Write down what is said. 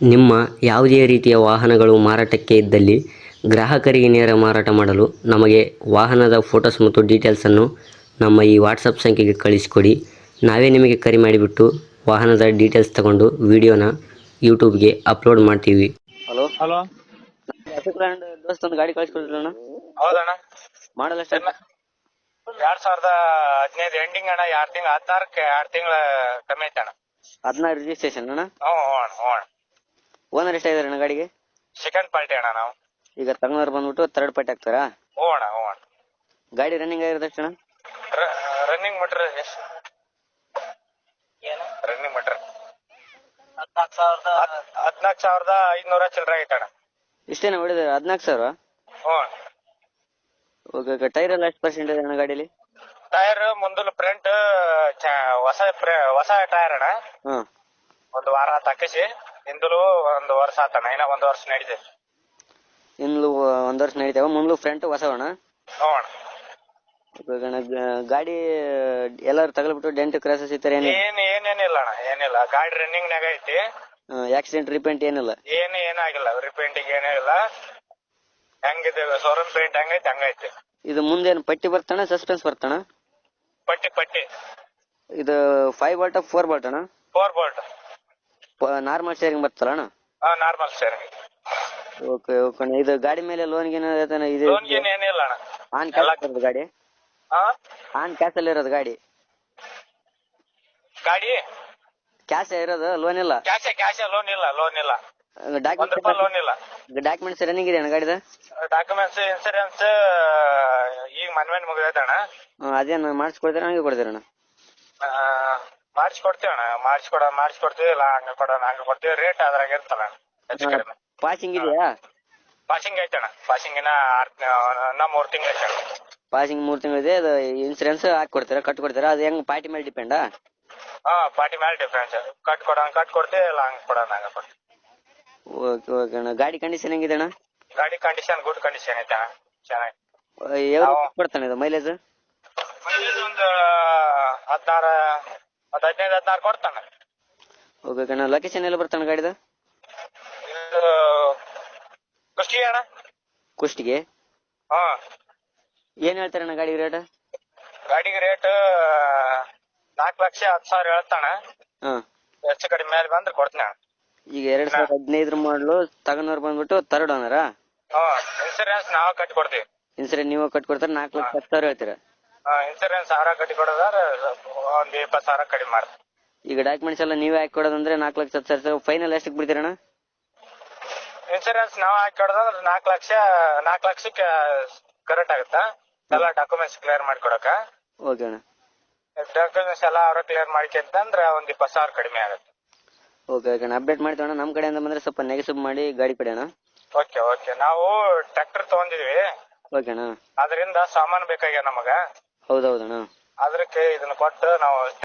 ನಿಮ್ಮ ಯಾವುದೇ ರೀತಿಯ ವಾಹನಗಳು ಮಾರಾಟಕ್ಕೆ ಇದ್ದಲ್ಲಿ ಗ್ರಾಹಕರಿಗೆ ನೇರ ಮಾರಾಟ ಮಾಡಲು ನಮಗೆ ವಾಹನದ ಫೋಟೋಸ್ ಮತ್ತು ಡೀಟೇಲ್ಸನ್ನು ನಮ್ಮ ಈ ವಾಟ್ಸಪ್ ಸಂಖ್ಯೆಗೆ ಕಳಿಸಿಕೊಡಿ. ನಾವೇ ನಿಮಗೆ ಕರೆ ಮಾಡಿಬಿಟ್ಟು ವಾಹನದ ಡೀಟೇಲ್ಸ್ ತಗೊಂಡು ವಿಡಿಯೋನ ಯೂಟ್ಯೂಬ್ಗೆ ಅಪ್ಲೋಡ್ ಮಾಡ್ತೀವಿ. ಹಲೋ? ಹಲೋ? ದೋಸ್ತ ಒಂದು ಗಾಡಿ ಕಳಿಸ್ಕೊಡ್ರಣ್ಣ ಹೌದಣ್ಣ. ಮಾಡಲ್ಲ ಎರಡ್ ಸಾವಿರದ ಹದಿನೈದು ಎಂಡಿಂಗ್ ಅಣ್ಣ ಎರಡ್ ತಿಂಗಳ ಹದಿನಾರಕ್ಕೆ ಎರಡ್ ತಿಂಗಳ ಕಮ್ಮಿ ಐತೆ ಅಣ್ಣ ಹದಿನಾರು ರಿಜಿಸ್ಟ್ರೇಷನ್ ಅಣ್ಣ? ಹ್ಞೂ ಹ್ಞೂ ಅಣ್ಣ ಹ್ಞೂ ಅಣ್ಣ. ಓನರ್ ಎಷ್ಟಾಗಿದ್ದಾರೆ ಅಣ್ಣ ಗಾಡಿಗೆ? ಸೆಕೆಂಡ್ ಪಾರ್ಟಿ ಅಣ್ಣ ನಾವು. ಈಗ ತಗೊಂಡವ್ರು ಬಂದ್ಬಿಟ್ಟು ಥರ್ಡ್ ಪಾರ್ಟಿ ಆಗ್ತಾರಾ ಹ್ಞೂ ಅಣ್ಣ ಹ್ಞೂ ಅಣ್ಣ ಗಾಡಿ ರನ್ನಿಂಗ್ ಆಗಿರೋದು ಅಣ್ಣ? ರನ್ನಿಂಗ್ ಮೀಟರ್ ಎಷ್ಟು? ರನ್ನಿಂಗ್ ಮೀಟರ್ ಹದಿನಾಲ್ಕು ಸಾವಿರದ ಐದ್ನೂರ ಚಿಲ್ಲರೆ ಐತೆ ಅಣ್ಣ. ಇಷ್ಟೇನ ಹೊಡಿದಾರೆ? ಹದಿನಾಲ್ಕು ಸಾವಿರ? ಹ್ಞೂ. Okay okay. ಟೈರ್ ಎಲ್ಲ ಎಷ್ಟು ಪರ್ಸೆಂಟ್ ಇದೆ ಅಣ್ಣ ಗಾಡೀಲಿ? ಟೈರ್ ಮುಂದಲು ಫ್ರಂಟ್ ಹೊಸ ಹೊಸ ಟೈರ್ ಅಣ್ಣ. ಹ್ಮ್. ಒಂದು ವಾರ ತಕ್ಕಸಿ ಹಿಂದಲು ಒಂದು ವರ್ಷ ಆತನ ಇನ್ನ ಒಂದ್ ವರ್ಷ ನಡೀತೈತಿ ಇನ್ನು ಒಂದು ವರ್ಷ ನಡೀತಾವ. ಮುಂದ್ಲು ಫ್ರಂಟ್ ಹೊಸವಣ. ನೋಡೋಣ ಅಣ್ಣ ಇವಾಗ ಅಣ್ಣ, ಗ- ಗಾಡಿ ಎಲ್ಲಾರು ತಗಲ್ಬಿಟ್ಟು ಡೆಂಟ್ ಕ್ರಾಸಸ್ ಈ ಥರ ಏನು ಏನ್ ಏನೇನಿಲ್ಲ ಅಣ್ಣ ಏನಿಲ್ಲ. ಗಾಡಿ ರನ್ನಿಂಗ್ ನಾಗ ಐತಿ. ಆಕ್ಸಿಡೆಂಟ್ ರಿಪೇಂಟ್ ಏನಿಲ್ಲ? ಏನು ಏನಾಗಿಲ್ಲ. ರಿಪೇಂಟಿಂಗ್ ಏನೂ ಇಲ್ಲ. ಹೆಂಗಿದೆ ಶೋರೂಮ್ ಪೇಂಟ್ ಹೆಂಗೈತಿ ಹಂಗೈತಿ ಇದು ಮುಂದೇನು ಪಟ್ಟಿ ಬರ್ತಾನ ಸಸ್ಪೆನ್ಸ್ ಬರ್ತಾನ ಪಟ್ಟಿ ಪಟ್ಟಿ. ಇದು ಫೈವ್ ಬಾಲ್ಟ ಫೋರ್ ಬಾಲ್ಟ್ ಅಣ್ಣ? ಫೋರ್ ಬೋಲ್ಟ್ ನಾರ್ಮಲ್ ಶೇರಿಂಗ್ ಬರ್ತಲ್ಲ ಅಣ್ಣ? ನಾರ್ಮಲ್ ಶೇರಿಂಗ್ ಓಕೆ ಓಕೆ ಅಣ್ಣ. ಇದು ಗಾಡಿ ಮೇಲೆ ಲೋನ್ ಗೀನ್ ಐತಣ್ಣ? ಇದೆ ಲೋನ್ ಗೀನ್ ಏನಿಲ್ಲ ಅಣ್ಣ. ಆನ್ ಕ್ಯಾಶ್ ಇರೋದು ಗಾಡಿ? ಹಾ ಆನ್ ಕ್ಯಾಶ್ ಅಲ್ಲಿ ಇರೋದು ಗಾಡಿ? ಗಾಡಿ? ಕ್ಯಾಶ್ ಇರೋದು? ಲೋನ್ ಇಲ್ಲ? ಕ್ಯಾಶ್ ಕ್ಯಾಶ್ ಲೋನ್ ಇಲ್ಲ ಲೋನ್ ಇಲ್ಲ. ಒಂದ್ ರೂಪಾಯಿ ಡಾಕ್ಯುಮೆಂಟ್ ಲೋನ್ ಇಲ್ಲ ಡಾಕ್ಯುಮೆಂಟ್ಸ್ ರನ್ನಿಂಗ್ ಇದೆ ಅಣ್ಣ ಗಾಡಿದ? ಡಾಕ್ಯುಮೆಂಟ್ಸ್ ಇನ್ಶೂರೆನ್ಸ್ ಈಗ ಮನ್ ಅಣ್ಣ. ಮುಗಿದೈತಣ್ಣ ಅದೇನು ಮಾಡಿಸ್ಕೊಡ್ತೀರ ಹಂಗೆ ಕೊಡ್ತೀರಣ್ಣ ಮಾಡಿಸ್ಕೊಡ್ತೀವಿ ಅಣ್ಣ ಮಾಡಿಸ್ಕೊಡ ಕೊಡ್ತೀವಿ ಇಲ್ಲ ಹಂಗ ಕೊಡೋಣ ಹಂಗ ಕೊಡ್ತೀವಿ ರೇಟ್ ಅದ್ರಾಗ ಇರ್ತಲ್ಲ ಹೆಚ್ಚು ಕಡಿಮೆ. ಪಾಸಿಂಗ್ ಇದೆಯಾ? ಪಾಸಿಂಗ್ ಐತಣ್ಣ ಪಾಸಿಂಗ್ ಇನ್ನ ಆರ್ ಇನ್ನ ಮೂರ್ ತಿಂಗಳು ಐತಣ್ಣ ಪಾಸಿಂಗ್ ಮೂರ್ ತಿಂಗಳು ಇದೆ ಅದು ಇನ್ಸೂರೆನ್ಸ್ ಹಾಕಿ ಕೊಡ್ತೀರಾ ಕಟ್ ಕೊಡ್ತೀರಾ ಅದು ಹೆಂಗ್ ಪಾರ್ಟಿ ಮೇಲೆ ಡಿಪೆಂಡ್ ಹಾ ಪಾರ್ಟಿ ಮೇಲೆ ಡಿಫ್ರೆನ್ಸ್ ಕಟ್ ಕೊಡೋಣ ಕಟ್ ಕೊಡ್ತೀವಿ ಇಲ್ಲ ಹಂಗ ಕೊಡೋಣ ಹಂಗ ಕೊಡ್ತೀವಿ. ಓಕೆ ಓಕೆ ಅಣ್ಣ. ಗಾಡಿ ಕಂಡೀಷನ್ ಹೆಂಗಿದೆ ಅಣ್ಣ? ಗಾಡಿ ಕಂಡೀಷನ್ ಗುಡ್ ಕಂಡೀಷನ್ ಐತೆ ಅಣ್ಣ ಚೆನ್ನಾಗಿ ಯಾವ ಕೊಡ್ತಾನೆ ಇದು ಮೈಲೇಜ್ ಮೈಲೇಜ್ ಒಂದು ಹದಿನಾರು ಒಂದು ಹದಿನೈದು ಹದಿನಾರು ಕೊಡ್ತಾನೆ. ಓಕೆ ಅಣ್ಣ ಲೊಕೇಶನ್ ಎಲ್ಲ ಬರ್ತಾನೆ ಗಾಡಿದ? ಇದು ಕುಷ್ಟಿ ಅಣ್ಣ? ಕುಷ್ಟಿಗೆ? ಹಾ. ಏನ್ ಹೇಳ್ತಾರೆ ಅಣ್ಣ ಗಾಡಿ ರೇಟ್ ಗಾಡಿಗೆ ರೇಟ್ ನಾಲ್ಕು ಲಕ್ಷ ಹತ್ತು ಸಾವಿರ ಹೇಳ್ತಾನ. ಹಾ. ಹೆಚ್ಚು ಕಡಿಮೆ ಮೇಲೆ ಬಂದ್ರೆ ಕೊಡ್ತೀನಿ ಅಣ್ಣ. ಈಗ ಎರಡ್ ಸಾವಿರದ ಹದಿನೈದರ ಮಾಡಲು ತಗೊಂಡವ್ರು ಬಂದ್ಬಿಟ್ಟು ತರ್ಡ್ ಓನರಾ ಹಾ ಇನ್ಸೂರೆನ್ಸ್ ನಾವು ಕಟ್ಟಿ ಕೊಡ್ತೀವಿ ಇನ್ಸೂರೆನ್ಸ್ ನೀವು ಕಟ್ ಕೊಡ್ತಾರೆ ನಾಲ್ಕು ಲಕ್ಷ ಹತ್ತು ಸಾವಿರ ಹೇಳ್ತೀರಾ? ಇನ್ಸೂರೆನ್ಸ್ ಸಾವಿರ ಕಟ್ಟಿ ಕೊಡೋದಾದ್ರೆ ಒಂದ್ ಇಪ್ಪತ್ತು ಸಾವಿರ ಕಡಿಮೆ ಮಾಡ್ತಾರೆ ಈಗ ಡಾಕ್ಯುಮೆಂಟ್ಸ್ ಎಲ್ಲ ನೀವೇ ಹಾಕಿ ಕೊಡೋದಂದ್ರೆ ನಾಲ್ಕು ಲಕ್ಷ ಹತ್ತು ಸಾವಿರ ಫೈನಲ್ ಎಷ್ಟಕ್ಕೆ ಬಿಡ್ತೀರಣ್ಣ? ಇನ್ಸೂರೆನ್ಸ್ ನಾವು ಹಾಕಿ ಕೊಡೋದಾದ್ರೆ ನಾಲ್ಕು ಲಕ್ಷ ನಾಲ್ಕು ಲಕ್ಷಕ್ಕೆ ಕರೆಕ್ಟ್ ಆಗುತ್ತಾ? ಎಲ್ಲ ಡಾಕ್ಯುಮೆಂಟ್ಸ್ ಕ್ಲಿಯರ್ ಮಾಡ್ಕೊಡಕ ಓಕೆ ಅಣ್ಣ. ಡಾಕ್ಯುಮೆಂಟ್ಸ್ ಎಲ್ಲ ಅವರ ಕ್ಲಿಯರ್ ಮಾಡ್ಕೊಂತಂದ್ರೆ ಒಂದು ಇಪ್ಪತ್ತು ಸಾವಿರ ಕಡಿಮೆ ಆಗುತ್ತೆ. ಓಕೆ ಓಕೆ ಅಣ್ಣ. ಅಪ್ಡೇಟ್ ಮಾಡ್ತೀವಿ ಅಣ್ಣ ನಮ್ಮ ಕಡೆಯಿಂದ ಬಂದ್ರೆ ಸ್ವಲ್ಪ ನೆಗೆಸಿವ್ ಮಾಡಿ ಗಾಡಿ ಕೊಡಿ ಅಣ್ಣ. ಓಕೆ ಓಕೆ ನಾವು ಟ್ರ್ಯಾಕ್ಟರ್ ತಗೊಂಡಿದ್ವಿ. ಓಕೆ ಅಣ್ಣ. ಅದರಿಂದ ಸಾಮಾನು ಬೇಕಾಗ್ಯ ನಮಗ. ಹೌದೌದಣ್ಣ. ಅದಕ್ಕೆ ಇದನ್ನ ಕೊಟ್ಟು ನಾವು